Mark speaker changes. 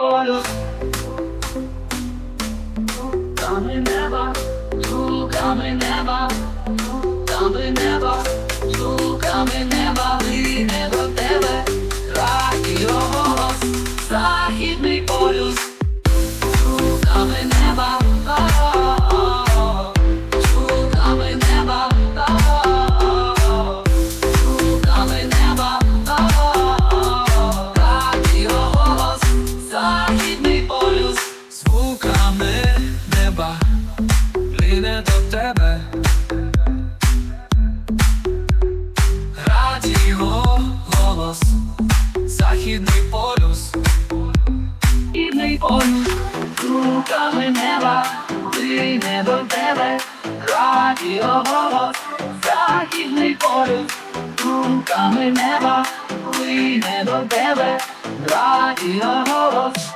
Speaker 1: полюс. Тами неба, звуками неба, тами неба,
Speaker 2: до тебе. Радіо голос, західний полюс,
Speaker 1: Східний полюс, руками неба, лине до тебе, радіо голос, західний полюс, руками неба, лине до тебе, радіо голос.